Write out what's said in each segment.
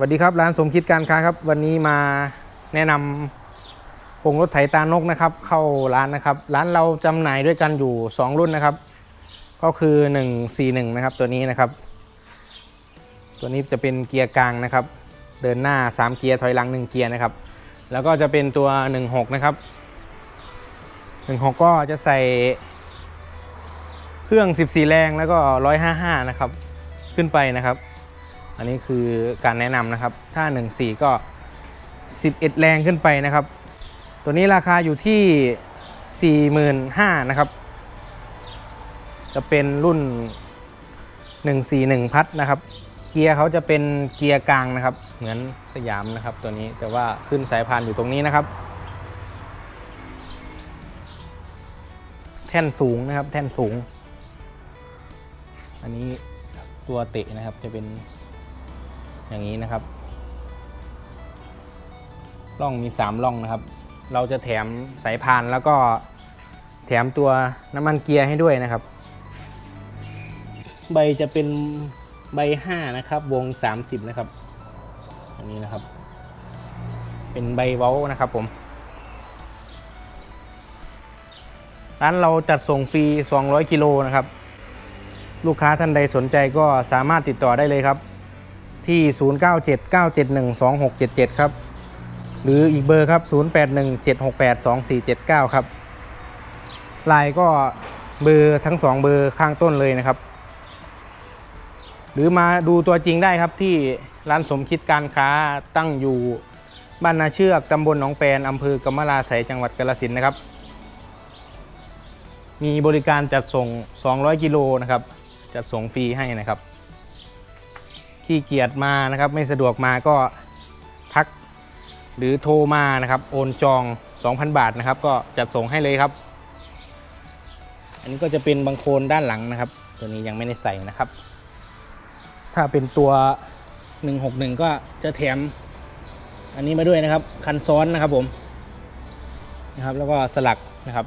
สวัสดีครับร้านสมคิดการค้าครับ วันนี้มาแนะนำโครงรถไถตานกนะครับ เข้าร้านนะครับ ร้านเราจำหน่ายด้วยกันอยู่ 2 รุ่นนะครับ ก็คือ 141 นะครับ ตัวนี้นะครับ ตัวนี้จะเป็นเกียร์กลางนะครับ เดินหน้า 3 เกียร์ถอยหลัง 1 เกียร์นะครับ แล้วก็จะเป็นตัว 16 นะครับ 16 ก็จะใส่เครื่อง 14 แรงแล้วก็ 155 นะครับ ขึ้นไปนะครับ อันนี้คือการแนะนำนะครับ ถ้า 14 ก็ 11 แรงขึ้นไปนะครับ ตัวนี้ราคาอยู่ที่ 45,000นะครับ จะเป็นรุ่น 141 พัดนะครับ เกียร์เขาจะเป็นเกียร์กลางนะครับ เหมือนสยามนะครับตัวนี้ แต่ว่าขึ้นสายพานอยู่ตรงนี้นะครับ แท่นสูงนะครับ แท่นสูง อันนี้ตัวเตะนะครับจะเป็น อย่างนี้นะครับร่องมี3ร่องนะครับ เราจะแถมสายพานแล้วก็แถมตัวน้ำมันเกียร์ให้ด้วยนะครับ ใบจะเป็นใบ5นะครับ วง 30 นะครับ อันนี้นะครับ เป็นใบเว้านะครับผมร้านเราจัดส่งฟรี 200 กิโลนะครับ ลูกค้าท่านใดสนใจก็สามารถติดต่อได้เลยครับ ที่ 0979712677 ครับ หรืออีกเบอร์ครับ 0817682479 ครับไลน์ก็เบอร์ทั้ง 2 เบอร์ข้างต้นเลยนะครับ หรือมาดูตัวจริงได้ครับที่ร้านสมคิดการค้าตั้งอยู่บ้านนาเชือกตำบลหนองแปนอำเภอกำมะลาไสยจังหวัดกาฬสินธุ์นะครับ มีบริการจัดส่ง 200 กิโลนะครับ จัดส่งฟรีให้นะครับ ขี้เกียจมานะครับ ไม่สะดวกมาก็ทักหรือโทรมานะครับ โอนจอง 2,000 บาทนะครับ ก็จัดส่งให้เลยครับ อันนี้ก็จะเป็นบังโคลนด้านหลังนะครับ ตัวนี้ยังไม่ได้ใส่นะครับ ถ้าเป็นตัว 161 ก็จะแถม อันนี้มาด้วยนะครับ คันซ้อนนะครับผมนะครับ แล้วก็สลักนะครับ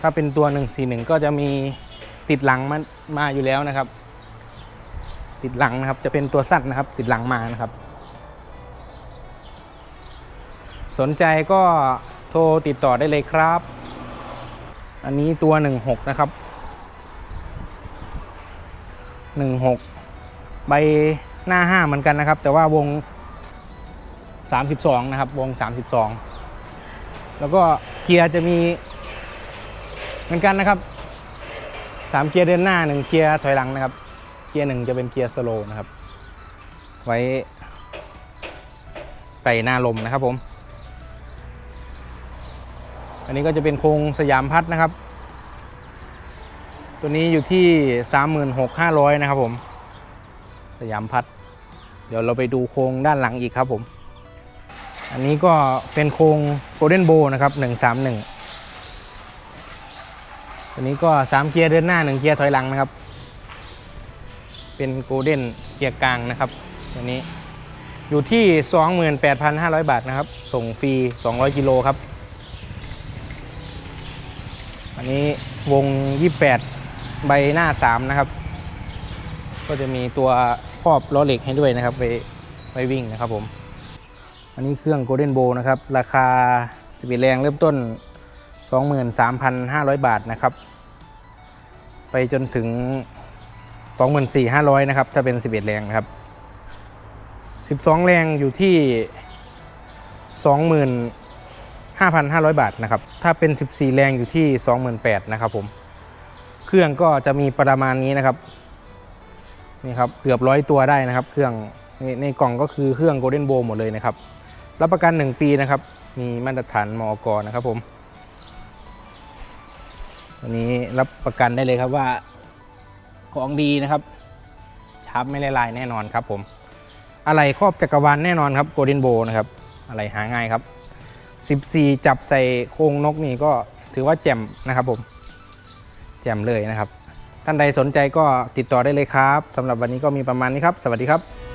ถ้าเป็นตัว 141 ก็จะมีติดหลังมามาอยู่แล้วนะครับ ติดหลังนะครับ จะเป็นตัวสั้นนะครับ ติดหลังมานะครับ สนใจก็โทรติดต่อได้เลยครับ อันนี้ตัว 16 นะครับ 16 ใบหน้า 5 เหมือนกันนะครับ แต่ว่าวง 32 นะครับ วง 32 แล้วก็เกียร์จะมีเหมือนกันนะครับสามเกียร์เดินหน้าหนึ่งเกียร์ถอยหลังนะครับ เกียร์หนึ่งจะเป็นเกียร์สโลว์นะครับ ไว้ไต่หน้าลมนะครับผม อันนี้ก็จะเป็นโครงสยามพัดนะครับ ตัวนี้อยู่ที่ 36,500 นะครับผม สยามพัด เดี๋ยวเราไปดูโครงด้านหลังอีกครับผม อันนี้ก็เป็นโครงโกลเด้นโบนะครับ 131ตัวนี้ก็ 3 เกียร์เดินหน้า 1 เกียร์ถอยหลังนะครับ เป็นโกลเด้นเกียร์กลางนะครับตัวนี้อยู่ที่ 28,500 บาทนะครับ ส่งฟรี 200 กิโลครับ อันนี้วง 28 ใบหน้า 3 นะครับ ก็จะมีตัวครอบล้อเหล็กให้ด้วยนะครับ ไปไปวิ่งนะครับผม อันนี้เครื่อง Golden Bow นะครับ ราคา11แรงเริ่มต้น 23,500 บาทนะครับ ไปจนถึง 24,500นะครับ ถ้าเป็น11แรงนะครับ12แรงอยู่ที่25,500บาทนะครับ ถ้าเป็น14แรงอยู่ที่28,000นะครับผม เครื่องก็จะมีประมาณนี้นะครับ นี่ครับเกือบร้อยตัวได้นะครับ เครื่องในในกล่องก็คือเครื่อง Golden Bow หมดเลยนะครับ รับประกัน 1 ปีนะครับ มีมาตรฐานมอกนะครับผม วันนี้รับประกันได้เลยครับว่า ของดีนะครับชาร์ปไม่ละลายแน่นอนครับผมอะไรครอบจักรวาลแน่นอนครับโกลเด้นโบนะครับอะไรหาง่ายครับ 14 จับใส่โครงนกนี่ก็ถือว่าแจ่มนะครับผม แจ่มเลยนะครับ ท่านใดสนใจก็ติดต่อได้เลยครับสำหรับวันนี้ก็มีประมาณนี้ครับ สวัสดีครับ